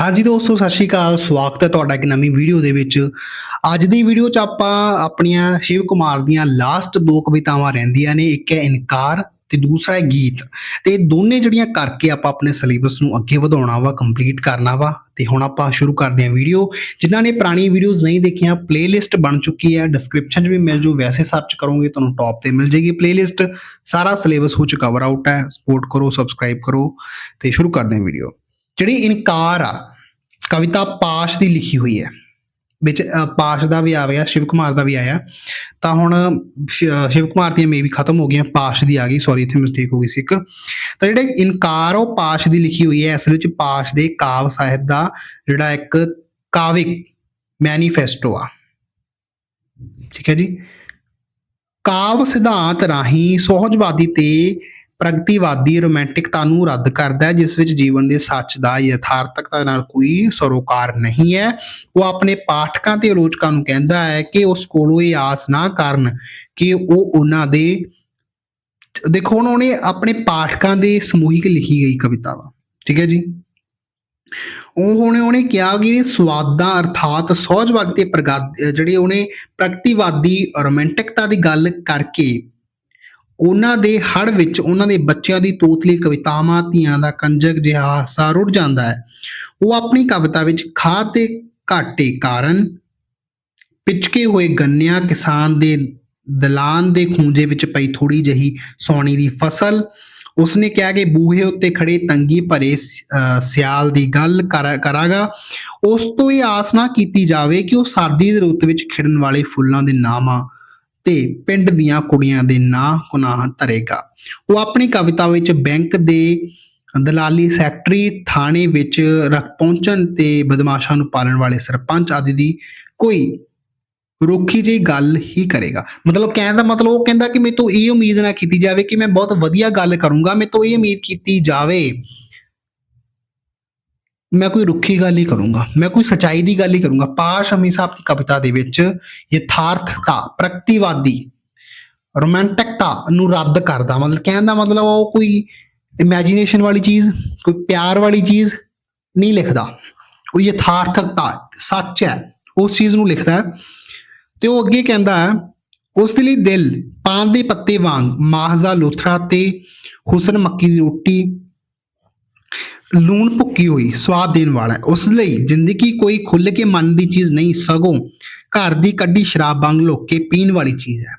ਹਾਂਜੀ ਦੋਸਤੋ, ਸਤਿ ਸ਼੍ਰੀ ਅਕਾਲ। ਸਵਾਗਤ ਹੈ ਤੁਹਾਡਾ ਇੱਕ ਨਵੀਂ ਵੀਡੀਓ ਦੇ ਵਿੱਚ। ਅੱਜ ਦੀ ਵੀਡੀਓ 'ਚ ਆਪਾਂ ਆਪਣੀਆਂ ਸ਼ਿਵ ਕੁਮਾਰ ਦੀਆਂ ਲਾਸਟ ਦੋ ਕਵਿਤਾਵਾਂ ਰਹਿੰਦੀਆਂ ਨੇ। ਇੱਕ ਹੈ ਇਨਕਾਰ ਤੇ ਦੂਸਰਾ ਹੈ ਗੀਤ। ਤੇ ਦੋਨੇ ਜਿਹੜੀਆਂ ਕਰਕੇ ਆਪਾਂ ਆਪਣੇ ਸਿਲੇਬਸ ਨੂੰ ਅੱਗੇ ਵਧਾਉਣਾ ਵਾ ਕੰਪਲੀਟ ਕਰਨਾ ਵਾ, ਤੇ ਹੁਣ ਆਪਾਂ ਸ਼ੁਰੂ ਕਰਦੇ ਹਾਂ ਵੀਡੀਓ। ਜਿਨ੍ਹਾਂ ਨੇ ਪੁਰਾਣੀ ਵੀਡੀਓਜ਼ ਨਹੀਂ ਦੇਖੀਆਂ ਪਲੇਲਿਸਟ ਬਣ ਚੁੱਕੀ ਹੈ। ਡਿਸਕ੍ਰਿਪਸ਼ਨ 'ਚ ਵੀ ਮਿਲ ਜੂ। ਵੈਸੇ ਸਰਚ ਕਰੋਗੇ, ਤੁਹਾਨੂੰ ਟੌਪ ਤੇ ਮਿਲ ਜੇਗੀ ਪਲੇਲਿਸਟ ਸਾਰਾ ਸਿਲੇਬਸ ਹੋ ਚੁੱਕਾ ਕਵਰ ਆਊਟ ਹੈ। ਸਪੋਰਟ ਕਰੋ ਸਬਸਕ੍ਰਾਈਬ ਕਰੋ, ਤੇ ਸ਼ੁਰੂ ਕਰਦੇ ਹਾਂ ਵੀਡੀਓ ਜਿਹੜੀ ਇਨਕਾਰ ਆ, ਕਵਿਤਾ ਪਾਸ਼ ਦੀ ਲਿਖੀ ਹੋਈ ਹੈ, ਵਿੱਚ ਪਾਸ਼ ਦਾ ਵੀ ਆ ਗਿਆ, ਸ਼ਿਵ ਕੁਮਾਰ ਦਾ ਵੀ ਆਇਆ। ਤਾਂ ਹੁਣ ਸ਼ਿਵ ਕੁਮਾਰ ਦੀਆਂ ਮੇ ਵੀ ਖਤਮ ਹੋ ਗਈਆਂ, ਪਾਸ਼ ਦੀ ਆ ਗਈ ਸੌਰੀ ਇੱਥੇ ਮਿਸਟੇਕ ਹੋ ਗਈ ਸੀ ਇੱਕ। ਤਾਂ ਜਿਹੜੇ ਇਨਕਾਰ ਉਹ ਪਾਸ਼ ਦੀ ਲਿਖੀ ਹੋਈ ਹੈ ਅਸਲ ਵਿੱਚ ਪਾਸ਼ ਦੇ ਕਾਵ ਸਾਹਿਤ ਦਾ ਜਿਹੜਾ ਇੱਕ ਕਾਵਿਕ ਮੈਨੀਫੈਸਟੋ ਆ। ਠੀਕ ਹੈ ਜੀ? ਕਾਵ ਸਿਧਾਂਤ ਰਾਹੀਂ ਸੋਹਜਵਾਦੀ ਤੇ ਪ੍ਰਗਤੀਵਾਦੀ ਰੋਮਾਂਟਿਕਤਾ ਨੂੰ ਰੱਦ ਕਰਦਾ ਹੈ, ਜਿਸ ਵਿੱਚ ਜੀਵਨ ਦੇ ਸੱਚ ਦਾ ਯਥਾਰਥਕਤਾ ਨਾਲ ਕੋਈ ਸਰੋਕਾਰ ਨਹੀਂ ਹੈ। ਉਹ ਆਪਣੇ ਪਾਠਕਾਂ ਤੇ ਆਲੋਚਕਾਂ ਨੂੰ ਕਹਿੰਦਾ ਹੈ ਕਿ ਉਸ ਕੋਲੋਂ ਇਹ ਆਸ ਨਾ ਕਰਨ ਕਿ ਉਹ ਉਹਨਾਂ ਦੇ ਦੇਖੋ, ਹੁਣ ਉਹਨੇ ਆਪਣੇ ਪਾਠਕਾਂ ਦੇ ਸਮੂਹਿਕ ਲਿਖੀ ਗਈ ਕਵਿਤਾ ਵਾ। ਠੀਕ ਹੈ ਜੀ? ਉਹ ਉਹਨੇ ਉਹਨੇ ਕਿਹਾ ਕਿ ਜਿਹੜੇ ਸਵਾਦਾਂ ਅਰਥਾਤ ਸੋਹਜਵਾਦ ਤੇ ਪ੍ਰਗਤ ਜਿਹੜੇ ਉਹਨੇ ਪ੍ਰਗਤੀਵਾਦੀ ਰੋਮਾਂਟਿਕਤਾ ਦੀ ਗੱਲ ਕਰਕੇ ਉਹਨਾਂ ਦੇ ਹੜ ਵਿੱਚ ਉਹਨਾਂ ਦੇ ਬੱਚਿਆਂ ਦੀ ਤੋਤਲੀ ਕਵਿਤਾਵਾਂ, ਧੀਆਂ ਦਾ ਕੰਜਕ ਜਿਹਾ ਹਾਸਾ ਰੁੜ ਜਾਂਦਾ ਹੈ। ਉਹ ਆਪਣੀ ਕਵਿਤਾ ਵਿੱਚ ਖਾਦ ਤੇ ਘਾਟੇ ਕਾਰਨ ਪਿਚਕੇ ਹੋਏ ਗੰਨਿਆਂ, ਕਿਸਾਨ ਦੇ ਦਲਾਨ ਦੇ ਖੂੰਜੇ ਵਿੱਚ ਪਈ ਥੋੜੀ ਜਹੀ ਸੌਣੀ ਦੀ ਫਸਲ। ਉਸਨੇ ਕਿਹਾ ਕਿ ਬੂਹੇ ਉੱਤੇ ਖੜੇ ਤੰਗੀ ਭਰੇ ਅਹ, ਸਿਆਲ ਦੀ ਗੱਲ ਕਰਾ- ਕਰਾਂਗਾ। ਉਸ ਤੋਂ ਇਹ ਆਸ ਨਾ ਕੀਤੀ ਜਾਵੇ ਕਿ ਉਹ ਸਰਦੀ ਦੇ ਰੁੱਤ ਵਿੱਚ ਖਿੜਨ ਵਾਲੇ ਫੁੱਲਾਂ ਦੇ ਨਾਮਾਂ ਤੇ ਪਿੰਡ ਦੀਆਂ ਕੁੜੀਆਂ ਦੇ ਨਾਂ ਗੁਨਾਹ ਧਰੇਗਾ। ਉਹ ਆਪਣੀ ਕਵਿਤਾ ਵਿੱਚ ਬੈਂਕ ਦੇ ਦਲਾਲੀ ਸੈਕਟਰੀ ਥਾਣੇ ਵਿੱਚ ਰੱਖ ਪਹੁੰਚਣ ਤੇ ਬਦਮਾਸ਼ਾਂ ਨੂੰ ਪਾਲਣ ਵਾਲੇ ਸਰਪੰਚ ਆਦਿ ਦੀ ਕੋਈ ਰੁੱਖੀ ਜਿਹੀ ਗੱਲ ਹੀ ਕਰੇਗਾ। ਮਤਲਬ ਕਹਿਣ ਦਾ ਮਤਲਬ ਉਹ ਕਹਿੰਦਾ ਕਿ ਮੇਰੇ ਤੋਂ ਇਹ ਉਮੀਦ ਨਾ ਕੀਤੀ ਜਾਵੇ ਕਿ ਮੈਂ ਬਹੁਤ ਵਧੀਆ ਗੱਲ ਕਰੂੰਗਾ, ਮੇਰੇ ਤੋਂ ਇਹ ਉਮੀਦ ਕੀਤੀ ਜਾਵੇ ਮੈਂ ਕੋਈ ਰੁੱਖੀ ਗੱਲ ਹੀ ਕਰੂੰਗਾ, ਮੈਂ ਕੋਈ ਸਚਾਈ ਦੀ ਗੱਲ ਹੀ ਕਰੂੰਗਾ। ਪਾਸ਼ ਹਮੇਸ਼ਾ ਆਪਣੀ ਕਵਿਤਾ ਦੇ ਵਿੱਚ ਯਥਾਰਥਤਾ, ਪ੍ਰਗਤੀਵਾਦੀ, ਰੋਮਾਂਟਿਕਤਾ ਨੂੰ ਰੱਦ ਕਰਦਾ। ਮਤਲਬ ਕਹਿਣ ਦਾ ਮਤਲਬ ਉਹ ਕੋਈ ਇਮੇਜਿਨੇਸ਼ਨ ਵਾਲੀ ਚੀਜ਼, ਕੋਈ ਪਿਆਰ ਵਾਲੀ ਚੀਜ਼ ਨਹੀਂ ਲਿਖਦਾ। ਉਹ ਯਥਾਰਥਕਤਾ ਸੱਚ ਹੈ, ਉਸ ਚੀਜ਼ ਨੂੰ ਲਿਖਦਾ ਹੈ। ਤੇ ਉਹ ਅੱਗੇ ਕਹਿੰਦਾ ਹੈ, ਉਸ ਦੇ ਲਈ ਦਿਲ, ਪਾਨ ਦੇ ਪੱਤੇ ਵਾਂਗ ਮਾਹਜ਼ਾ ਲੋਥਰਾ ਤੇ ਹੁਸਨ ਮੱਕੀ ਦੀ ਰੋਟੀ ਲੂਣ ਭੁੱਕੀ ਹੋਈ, ਸਵਾਦ ਦੇਣ ਵਾਲਾ ਹੈ। ਉਸ ਲਈ ਜ਼ਿੰਦਗੀ ਕੋਈ ਖੁੱਲ ਕੇ ਮਨ ਦੀ ਚੀਜ਼ ਨਹੀਂ, ਸਗੋਂ ਘਰ ਦੀ ਕੱਢੀ ਸ਼ਰਾਬ ਵਾਂਗ ਲੋਕ ਪੀਣ ਵਾਲੀ ਚੀਜ਼ ਹੈ।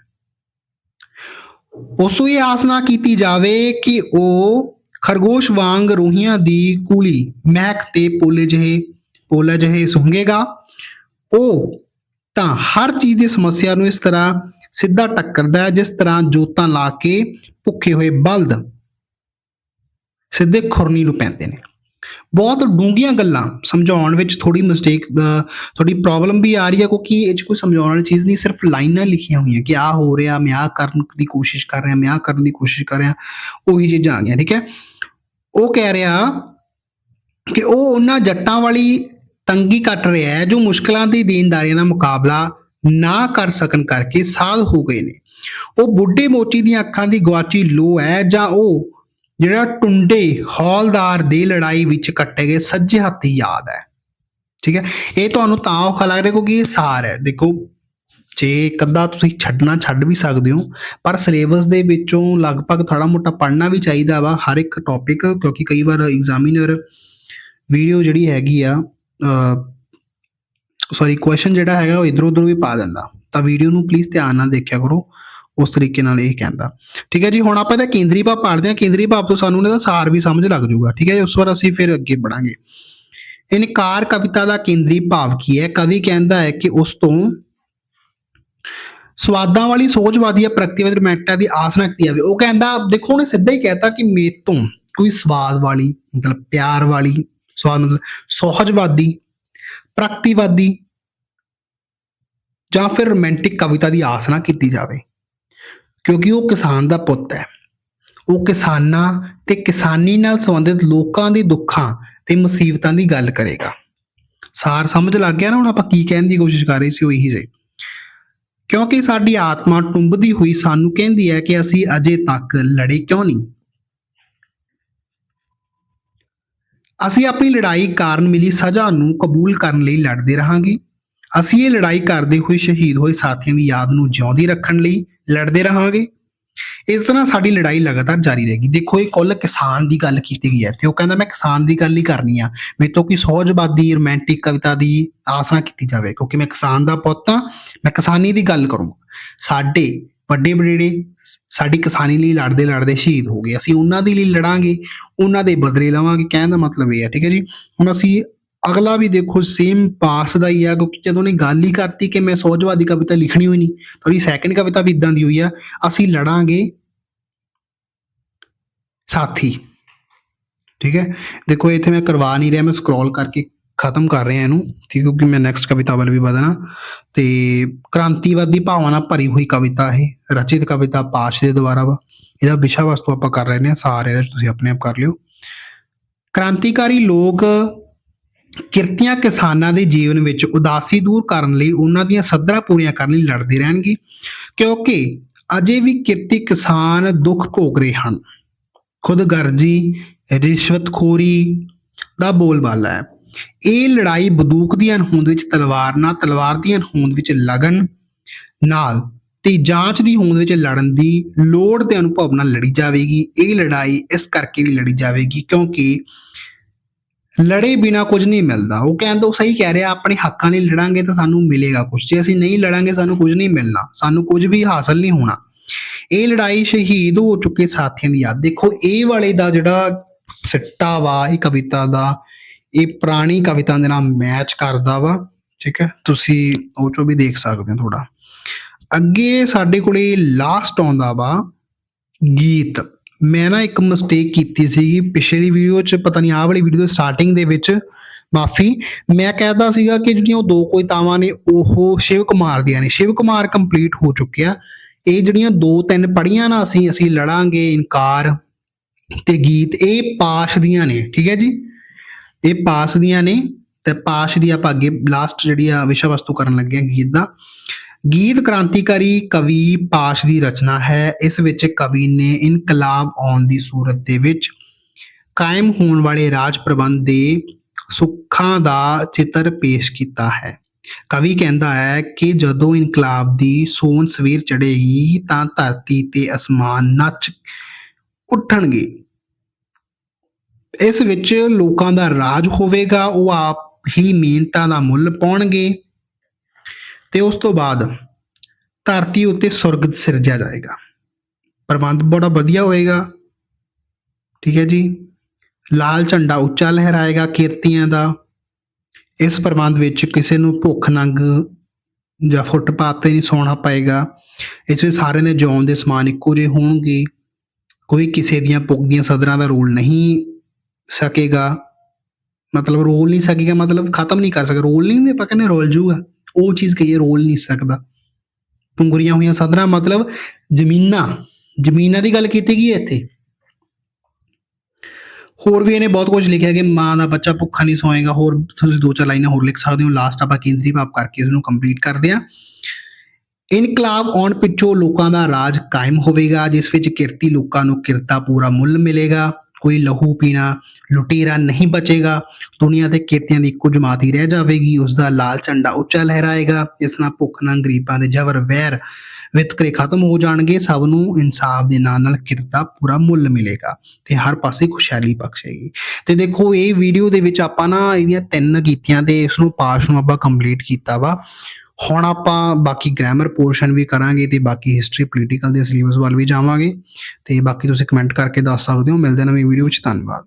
ਉਸ ਨੂੰ ਇਹ ਆਸ ਨਾ ਕੀਤੀ ਜਾਵੇ ਕਿ ਉਹ ਖਰਗੋਸ਼ ਵਾਂਗ ਰੂਹੀਆਂ ਦੀ ਕੂਲੀ ਮਹਿਕ ਤੇ ਪੋਲੇ ਜਿਹੇ ਪੋਲੇ ਜਿਹੇ ਸੁੰਘੇਗਾ। ਉਹ ਤਾਂ ਹਰ ਚੀਜ਼ ਦੀ ਸਮੱਸਿਆ ਨੂੰ ਇਸ ਤਰ੍ਹਾਂ ਸਿੱਧਾ ਟੱਕਰਦਾ ਹੈ, ਜਿਸ ਤਰ੍ਹਾਂ ਜੋਤਾਂ ਲਾ ਕੇ ਭੁੱਖੇ ਹੋਏ ਬਲਦ ਸਿੱਧੇ ਖੁਰਨੀ ਨੂੰ ਪੈਂਦੇ ਨੇ। ਬਹੁਤ ਡੂੰਘੀਆਂ ਗੱਲਾਂ ਸਮਝਾਉਣ ਵਿੱਚ ਥੋੜੀ ਮਿਸਟੇਕ ਥੋੜੀ ਪ੍ਰੋਬਲਮ ਵੀ ਆ ਰਹੀ ਹੈ ਕਿਉਂਕਿ ਇਹ 'ਚ ਕੋਈ ਸਮਝਾਉਣ ਵਾਲੀ ਚੀਜ਼ ਨਹੀਂ, ਸਿਰਫ ਲਾਈਨਾਂ ਲਿਖੀਆਂ ਹੋਈਆਂ ਕਿ ਆ ਹੋ ਰਿਹਾ, ਮੈਂ ਆ ਕਰਨ ਦੀ ਕੋਸ਼ਿਸ਼ ਕਰ ਰਿਹਾ, ਮੈਂ ਆ ਕਰਨ ਦੀ ਕੋਸ਼ਿਸ਼ ਕਰ ਰਿਹਾ, ਉਹੀ ਚੀਜ਼ਾਂ ਆ ਗਈਆਂ, ਠੀਕ ਹੈ? ਉਹ ਕਹਿ ਰਿਹਾ ਕਿ ਉਹ ਉਹਨਾਂ ਜੱਟਾਂ ਵਾਲੀ ਤੰਗੀ ਕੱਟ ਰਿਹਾ ਹੈ ਜੋ ਮੁਸ਼ਕਲਾਂ ਦੀ ਦੇਣਦਾਰੀਆਂ ਦਾ ਮੁਕਾਬਲਾ ਨਾ ਕਰ ਸਕਣ ਕਰਕੇ ਸਾਧ ਹੋ ਗਏ ਨੇ। ਉਹ ਬੁੱਢੇ ਮੋਚੀ ਦੀਆਂ ਅੱਖਾਂ ਦੀ ਗਵਾਚੀ ਲੋ ਹੈ ਜਾਂ ਉਹ ਜਿਹੜਾ ਟੁੰਡੇ ਹੌਲਦਾਰ ਦੀ ਲੜਾਈ ਵਿੱਚ ਕੱਟੇ ਗਏ ਸੱਜੇ ਹੱਥੀ ਯਾਦ ਹੈ। ਠੀਕ ਹੈ? ਇਹ ਤੁਹਾਨੂੰ ਤਾਂ ਔਖਾ ਲੱਗ ਰਿਹਾ ਕਿਉਂਕਿ ਇਹ ਸਾਰ ਹੈ। ਦੇਖੋ, ਜੇ ਕਦਾ ਤੁਸੀਂ ਛੱਡਣਾ ਛੱਡ ਵੀ ਸਕਦੇ ਹੋ, ਪਰ ਸਿਲੇਬਸ ਦੇ ਵਿੱਚੋਂ ਲਗਭਗ ਥੋੜਾ ਮੋਟਾ ਪੜ੍ਹਨਾ ਵੀ ਚਾਹੀਦਾ ਵਾ ਹਰ ਇੱਕ ਟੌਪਿਕ ਕਿਉਂਕਿ ਕਈ ਵਾਰ ਐਗਜ਼ਾਮੀਨਰ ਵੀਡੀਓ ਜਿਹੜੀ ਹੈਗੀ ਆ ਸੌਰੀ ਕੁਐਸਚਨ ਜਿਹੜਾ ਹੈਗਾ ਉਹ ਇਧਰ ਉਧਰ ਵੀ ਪਾ ਦਿੰਦਾ। ਤਾਂ ਵੀਡੀਓ ਨੂੰ ਪਲੀਜ਼ ਧਿਆਨ ਨਾਲ ਦੇਖਿਆ ਕਰੋ। ਉਸ ਤਰੀਕੇ ਨਾਲ ਇਹ ਕਹਿੰਦਾ। ਠੀਕ ਹੈ ਜੀ, ਹੁਣ ਆਪਾਂ ਇਹਦਾ ਕੇਂਦਰੀ ਭਾਵ ਪੜ੍ਹਦੇ ਹਾਂ। ਕੇਂਦਰੀ ਭਾਵ ਤੋਂ ਸਾਨੂੰ ਇਹਦਾ ਸਾਰ ਵੀ ਸਮਝ ਲੱਗ ਜਾਊਗਾ। ਠੀਕ ਹੈ ਜੀ, ਉਸ ਵਾਰ ਅਸੀਂ ਫਿਰ ਅੱਗੇ ਪੜਾਂਗੇ ਇਨਕਾਰ ਕਵਿਤਾ ਦਾ ਕੇਂਦਰੀ ਭਾਵ ਕੀ ਹੈ? ਕਵੀ ਕਹਿੰਦਾ ਹੈ ਕਿ ਉਸ ਤੋਂ ਸਵਾਦਾਂ ਵਾਲੀ ਸੋਚਵਾਦੀ ਪ੍ਰਗਤੀਵਾਦੀ ਰੋਮਾਂਟਿਕਤਾ ਦੀ ਆਸ ਨਾ ਕੀਤੀ ਜਾਵੇ ਉਹ ਕਹਿੰਦਾ, ਦੇਖੋ, ਉਹਨੇ ਸਿੱਧਾ ਹੀ ਕਹਿਤਾ ਕਿ ਮੇਰੇ ਤੋਂ ਕੋਈ ਸਵਾਦ ਵਾਲੀ, ਮਤਲਬ ਪਿਆਰ ਵਾਲੀ, ਸਵਾਦ ਮਤਲਬ ਸੋਹਜਵਾਦੀ, ਪ੍ਰਗਤੀਵਾਦੀ ਜਾਂ ਫਿਰ ਰੋਮਾਂਟਿਕ ਕਵਿਤਾ ਦੀ ਆਸ ਨਾ ਕੀਤੀ ਜਾਵੇ। ਕਿਉਂਕਿ ਉਹ ਕਿਸਾਨ ਦਾ ਪੁੱਤ ਹੈ। ਉਹ ਕਿਸਾਨਾਂ ਤੇ ਕਿਸਾਨੀ ਨਾਲ ਸੰਬੰਧਿਤ ਲੋਕਾਂ ਦੇ ਦੁੱਖਾਂ ਤੇ ਮੁਸੀਬਤਾਂ ਦੀ ਗੱਲ ਕਰੇਗਾ। ਸਾਰ ਸਮਝ ਲੱਗ ਗਿਆ ਨਾ ਹੁਣ ਆਪਾਂ ਕੀ ਕਹਿਣ ਦੀ ਕੋਸ਼ਿਸ਼ ਕਰ ਰਹੇ ਸੀ ਉਹ ਇਹੀ ਸੀ ਕਿਉਂਕਿ ਸਾਡੀ ਆਤਮਾ ਟੁੰਬਦੀ ਹੋਈ ਸਾਨੂੰ ਕਹਿੰਦੀ ਹੈ ਕਿ ਅਸੀਂ ਅਜੇ ਤੱਕ ਲੜੇ ਕਿਉਂ ਨਹੀਂ? ਅਸੀਂ ਆਪਣੀ ਲੜਾਈ ਕਾਰਨ ਮਿਲੀ ਸਜ਼ਾ ਨੂੰ ਕਬੂਲ ਕਰਨ ਲਈ ਲੜਦੇ ਰਹਾਂਗੇ। ਅਸੀਂ ਇਹ ਲੜਾਈ ਕਰਦੇ ਹੋਏ ਸ਼ਹੀਦ ਹੋਏ ਸਾਥੀਆਂ ਦੀ ਯਾਦ ਨੂੰ ਜਿਉਂਦੀ ਰੱਖਣ ਲਈ ਲੜਦੇ ਰਹਾਂਗੇ। ਇਸ ਤਰ੍ਹਾਂ ਸਾਡੀ ਲੜਾਈ ਲਗਾਤਾਰ ਜਾਰੀ ਰਹੇਗੀ। ਦੇਖੋ, ਇਹ ਕੁੱਲ ਕਿਸਾਨ ਦੀ ਗੱਲ ਕੀਤੀ ਗਈ ਹੈ ਤੇ ਉਹ ਕਹਿੰਦਾ, ਮੈਂ ਕਿਸਾਨ ਦੀ ਗੱਲ ਹੀ ਕਰਨੀ ਆ। ਮੇਰੇ ਤੋਂ ਕੋਈ ਸੋਹਜਵਾਦੀ ਰੋਮਾਂਟਿਕ ਕਵਿਤਾ ਦੀ ਆਸ ਨਾ ਕੀਤੀ ਜਾਵੇ, ਕਿਉਂਕਿ ਮੈਂ ਕਿਸਾਨ ਦਾ ਪੁੱਤ ਹਾਂ, ਮੈਂ ਕਿਸਾਨੀ ਦੀ ਗੱਲ ਕਰੂੰ। ਸਾਡੇ ਵੱਡੇ ਵਡੇਰੇ ਸਾਡੀ ਕਿਸਾਨੀ ਲਈ ਲੜਦੇ ਲੜਦੇ ਸ਼ਹੀਦ ਹੋ ਗਏ। ਅਸੀਂ ਉਹਨਾਂ ਦੇ ਲਈ ਲੜਾਂਗੇ, ਉਹਨਾਂ ਦੇ ਬਦਲੇ ਲਵਾਂਗੇ। ਕਹਿਣ ਦਾ ਮਤਲਬ ਇਹ ਹੈ, ਠੀਕ ਹੈ ਜੀ? ਹੁਣ ਅਸੀਂ ਅਗਲਾ ਵੀ ਦੇਖੋ ਸੇਮ ਪਾਸ ਦਾ ਹੀ ਆ, ਕਿਉਂਕਿ ਜਦੋਂ ਨੇ ਗੱਲ ਹੀ ਕਰਤੀ ਕਿ ਮੈਂ ਸੋਹਜਵਾਦੀ ਕਵਿਤਾ ਲਿਖਣੀ ਹੋਈ ਨਹੀਂ ਤੁਹਾਡੀ ਸੈਕੰਡ ਕਵਿਤਾ ਵੀ ਇਦਾਂ ਦੀ ਹੋਈ ਆ, ਅਸੀਂ ਲੜਾਂਗੇ ਸਾਥੀ। ਠੀਕ ਹੈ? ਦੇਖੋ, ਇੱਥੇ ਮੈਂ ਕਰਵਾ ਨਹੀਂ ਰਿਹਾ, ਮੈਂ ਸਕਰੋਲ ਕਰਕੇ ਖਤਮ ਕਰ ਰਿਹਾ ਇਹਨੂੰ, ਠੀਕ ਕਿਉਂਕਿ ਮੈਂ ਨੈਕਸਟ ਕਵਿਤਾ ਵੱਲ ਵੀ ਵਧਣਾ। ਤੇ ਕ੍ਰਾਂਤੀਵਾਦੀ ਭਾਵਨਾ ਭਰੀ ਹੋਈ ਕਵਿਤਾ ਇਹ, ਰਚਿਤ ਕਵਿਤਾ ਪਾਸ਼ ਦੇ ਦੁਆਰਾ ਵਾ। ਇਹਦਾ ਵਿਸ਼ਾ ਵਸਤੂ ਆਪਾਂ ਕਰ ਰਹੇ ਹਾਂ ਸਾਰੇ ਇਹਦੇ ਤੁਸੀਂ ਆਪਣੇ ਆਪ ਕਰ ਲਿਓ। ਕ੍ਰਾਂਤੀਕਾਰੀ ਲੋਕ ਕਿਰਤੀਆਂ ਕਿਸਾਨਾਂ ਦੇ ਜੀਵਨ ਵਿੱਚ ਉਦਾਸੀ ਦੂਰ ਕਰਨ ਲਈ ਉਹਨਾਂ ਦੀਆਂ ਸੱਧਰਾਂ ਪੂਰੀਆਂ ਕਰਨ ਲਈ ਲੜਦੇ ਰਹਿਣਗੇ, ਕਿਉਂਕਿ ਅਜੇ ਵੀ ਕਿਰਤੀ ਕਿਸਾਨ ਦੁੱਖ ਭੋਗ ਰਹੇ ਹਨ। ਖੁਦਗਰਜੀ ਰਿਸ਼ਵਤਖੋਰੀ ਦਾ ਬੋਲਬਾਲਾ ਹੈ। ਇਹ ਲੜਾਈ ਬੰਦੂਕ ਦੀਆਂ ਹੋਂਦ ਵਿੱਚ, ਤਲਵਾਰ ਨਾਲ ਤਲਵਾਰ ਦੀਆਂ ਹੋਂਦ ਵਿੱਚ ਲਗਨ ਨਾਲ ਤੇ ਜਾਂਚ ਦੀ ਹੋਂਦ ਵਿੱਚ ਲੜਨ ਦੀ ਲੋੜ ਦੇ ਅਨੁਭਵ ਨਾਲ ਲੜੀ ਜਾਵੇਗੀ। ਇਹ ਲੜਾਈ ਇਸ ਕਰਕੇ ਵੀ ਲੜੀ ਜਾਵੇਗੀ ਕਿਉਂਕਿ ਲੜੇ ਬਿਨਾ ਕੁਝ ਨਹੀਂ ਮਿਲਦਾ। ਉਹ ਕਹਿੰਦਾ ਉਹ ਸਹੀ ਕਹਿ ਰਿਹਾ, ਆਪਣੇ ਹੱਕਾਂ ਲਈ ਲੜਾਂਗੇ ਤਾਂ ਸਾਨੂੰ ਮਿਲੇਗਾ ਕੁਝ। ਜੇ ਅਸੀਂ ਨਹੀਂ ਲੜਾਂਗੇ, ਸਾਨੂੰ ਕੁਝ ਨਹੀਂ ਮਿਲਣਾ। ਸਾਨੂੰ ਕੁਝ ਵੀ ਹਾਸਲ ਨਹੀਂ ਹੋਣਾ। ਇਹ ਲੜਾਈ ਸ਼ਹੀਦ ਹੋ ਚੁੱਕੇ ਸਾਥੀਆਂ ਦੀ ਯਾਦ। ਦੇਖੋ, ਇਹ ਵਾਲੇ ਦਾ ਜਿਹੜਾ ਸਿੱਟਾ ਵਾ, ਇਹ ਕਵਿਤਾ ਦਾ, ਇਹ ਪੁਰਾਣੀ ਕਵਿਤਾ ਦੇ ਨਾਲ ਮੈਚ ਕਰਦਾ ਵਾ, ਠੀਕ ਹੈ? ਤੁਸੀਂ ਉਹ ਚੋਂ ਵੀ ਦੇਖ ਸਕਦੇ ਹੋ ਥੋੜਾ ਅੱਗੇ ਸਾਡੇ ਕੋਲੇ ਲਾਸਟ ਆਉਂਦਾ ਵਾ, ਗੀਤ। ਮੈਂ ਨਾ ਇੱਕ ਮਿਸਟੇਕ ਕੀਤੀ ਸੀ ਪਿਛਲੀ ਵੀਡੀਓ 'ਚ, ਪਤਾ ਨਹੀਂ ਆਹ ਵਾਲੀ ਵੀਡੀਓ ਦੇ ਸਟਾਰਟਿੰਗ ਦੇ ਵਿੱਚ। ਮਾਫੀ, ਮੈਂ ਕਹਿਦਾ ਸੀਗਾ ਕਿ ਜਿਹੜੀਆਂ ਉਹ ਦੋ ਕਵਿਤਾਵਾਂ ਨੇ, ਉਹ ਸ਼ਿਵ ਕੁਮਾਰ ਦੀਆਂ ਨੇ। ਸ਼ਿਵ ਕੁਮਾਰ ਕੰਪਲੀਟ ਹੋ ਚੁੱਕਿਆ। ਇਹ ਜਿਹੜੀਆਂ ਦੋ ਤਿੰਨ ਪੜੀਆਂ ਨਾ ਅਸੀਂ ਅਸੀਂ ਲੜਾਂਗੇ, ਇਨਕਾਰ ਤੇ ਗੀਤ, ਇਹ ਪਾਸ਼ ਦੀਆਂ ਨੇ, ਠੀਕ ਹੈ ਜੀ? ਇਹ ਪਾਸ ਦੀਆਂ ਨੇ ਤੇ ਪਾਸ਼ ਦੀ ਆਪਾਂ ਅੱਗੇ ਲਾਸਟ ਜਿਹੜੀ ਆ ਵਿਸ਼ਾ ਵਸਤੂ ਕਰਨ ਲੱਗੇ ਆ ਗੀਤ ਦਾ। ਗੀਤ ਕ੍ਰਾਂਤੀਕਾਰੀ ਕਵੀ ਪਾਸ਼ ਦੀ ਰਚਨਾ ਹੈ। ਇਸ ਵਿੱਚ ਕਵੀ ਨੇ ਇਨਕਲਾਬ ਆਉਣ ਦੀ ਸੂਰਤ ਦੇ ਵਿੱਚ ਕਾਇਮ ਹੋਣ ਵਾਲੇ ਰਾਜ ਪ੍ਰਬੰਧ ਦੇ ਸੁੱਖਾਂ ਦਾ ਚਿੱਤਰ ਪੇਸ਼ ਕੀਤਾ ਹੈ। ਕਵੀ ਕਹਿੰਦਾ ਹੈ ਕਿ ਜਦੋਂ ਇਨਕਲਾਬ ਦੀ ਸੋਨ ਸਵੇਰ ਚੜੇਗੀ ਤਾਂ ਧਰਤੀ ਤੇ ਅਸਮਾਨ ਨੱਚ ਉੱਠਣਗੇ। ਇਸ ਵਿੱਚ ਲੋਕਾਂ ਦਾ ਰਾਜ ਹੋਵੇਗਾ, ਉਹ ਆਪ ਹੀ ਮਿਹਨਤਾਂ ਦਾ ਮੁੱਲ ਪਾਉਣਗੇ। ਤੇ ਉਸ ਤੋਂ ਬਾਅਦ ਧਰਤੀ ਉੱਤੇ ਸੁਰਗ ਸਿਰਜਿਆ ਜਾਏਗਾ। ਪ੍ਰਬੰਧ ਬੜਾ ਵਧੀਆ ਹੋਏਗਾ। ਠੀਕ ਹੈ ਜੀ। ਲਾਲ ਝੰਡਾ ਉੱਚਾ ਲਹਿਰਾਏਗਾ ਕਿਰਤੀਆਂ ਦਾ। ਇਸ ਪ੍ਰਬੰਧ ਵਿੱਚ ਕਿਸੇ ਨੂੰ ਭੁੱਖ, ਨੰਗ ਜਾਂ ਫੁੱਟਪਾਥ ਤੇ ਨਹੀਂ ਸੌਣਾ ਪਏਗਾ। ਇਸ ਵਿੱਚ ਸਾਰਿਆਂ ਦੇ ਜੌਨ ਦੇ ਸਮਾਨ ਇੱਕੋ ਜਿਹੇ ਹੋਣਗੇ। ਕੋਈ ਕਿਸੇ ਦੀਆਂ ਪੁੱਗਦੀਆਂ ਸਦਰਾਂ ਦਾ ਰੋਲ ਨਹੀਂ ਸਕੇਗਾ। ਮਤਲਬ ਰੋਲ ਨਹੀਂ ਸਕੇਗਾ, ਮਤਲਬ ਖਤਮ ਨਹੀਂ ਕਰ ਸਕਦਾ। ਰੋਲ ਨਹੀਂ ਆਪਾਂ ਕਹਿੰਦੇ ਰੋਲ ਜੂਗਾ। ਉਹ ਚੀਜ਼ ਕਹੀਏ ਰੋਲ ਨਹੀਂ ਸਕਦਾ। ਪੁੰਗਰੀਆਂ ਹੋਈਆਂ ਸਦਰਾਂ ਮਤਲਬ ਜ਼ਮੀਨਾਂ ਜ਼ਮੀਨਾਂ ਦੀ ਗੱਲ ਕੀਤੀ ਗਈ ਹੈ ਇੱਥੇ। ਹੋਰ ਵੀ ਇਹਨੇ ਬਹੁਤ ਕੁਝ ਲਿਖਿਆ ਕਿ ਮਾਂ ਦਾ ਬੱਚਾ ਭੁੱਖਾ ਨਹੀਂ ਸੋਏਗਾ। ਹੋਰ ਤੁਸੀਂ ਦੋ ਚਾਰ ਲਾਈਨਾਂ ਹੋਰ ਲਿਖ ਸਕਦੇ ਹੋ। ਲਾਸਟ ਆਪਾਂ ਕੇਂਦਰੀ ਭਾਵ ਕਰਕੇ ਇਸ ਨੂੰ ਕੰਪਲੀਟ ਕਰਦੇ ਹਾਂ। ਇਨਕਲਾਬ ਆਉਣ ਪਿੱਛੋਂ ਲੋਕਾਂ ਦਾ ਰਾਜ ਕਾਇਮ ਹੋਵੇਗਾ, ਜਿਸ ਵਿੱਚ ਕਿਰਤੀ ਲੋਕਾਂ ਨੂੰ ਕਿਰਤਾ ਪੂਰਾ ਮੁੱਲ ਮਿਲੇਗਾ। ਕੋਈ ਲਹੂ ਪੀਣਾ ਲੁਟੇਰਾ ਨਹੀਂ ਬਚੇਗਾ। ਦੁਨੀਆ ਦੇ ਕਿਰਤੀਆਂ ਦੀ ਇੱਕੋ ਜਮਾਤ ਹੀ ਰਹਿ ਜਾਵੇਗੀ। ਉਸ ਦਾ ਲਾਲ ਝੰਡਾ ਉੱਚਾ ਲਹਿਰਾਏਗਾ। ਇਸ ਨਾਲ ਭੁੱਖ ਨਾਲ ਗਰੀਬਾਂ ਦੇ ਜ਼ਬਰ ਵੈਰ ਵਿਤਕਰੇ ਖਤਮ ਹੋ ਜਾਣਗੇ। ਸਭ ਨੂੰ ਇਨਸਾਫ ਦੇ ਨਾਲ ਨਾਲ ਕਿਰਤਾ ਪੂਰਾ ਮੁੱਲ ਮਿਲੇਗਾ ਤੇ ਹਰ ਪਾਸੇ ਖੁਸ਼ਹਾਲੀ ਬਖਸ਼ੇਗੀ। ਤੇ ਦੇਖੋ, ਇਹ ਵੀਡੀਓ ਦੇ ਵਿੱਚ ਆਪਾਂ ਨਾ ਇਹਦੀਆਂ ਤਿੰਨ ਕੀਤੀਆਂ ਤੇ ਇਸ ਨੂੰ ਪਾਸ ਨੂੰ ਆਪਾਂ ਕੰਪਲੀਟ ਕੀਤਾ ਵਾ। ਹੁਣ ਆਪਾਂ ਬਾਕੀ ਗ੍ਰਾਮਰ ਪੋਰਸ਼ਨ ਵੀ ਕਰਾਂਗੇ ਤੇ ਬਾਕੀ ਹਿਸਟਰੀ ਪੋਲੀਟੀਕਲ ਦੇ ਸਿਲੇਬਸ ਵੱਲ ਵੀ ਜਾਵਾਂਗੇ ਤੇ ਬਾਕੀ ਤੁਸੀਂ ਕਮੈਂਟ ਕਰਕੇ ਦੱਸ ਸਕਦੇ ਹੋ। ਮਿਲਦੇ ਹਾਂ ਨਵੀਂ ਵੀਡੀਓ ਵਿੱਚ। ਧੰਨਵਾਦ।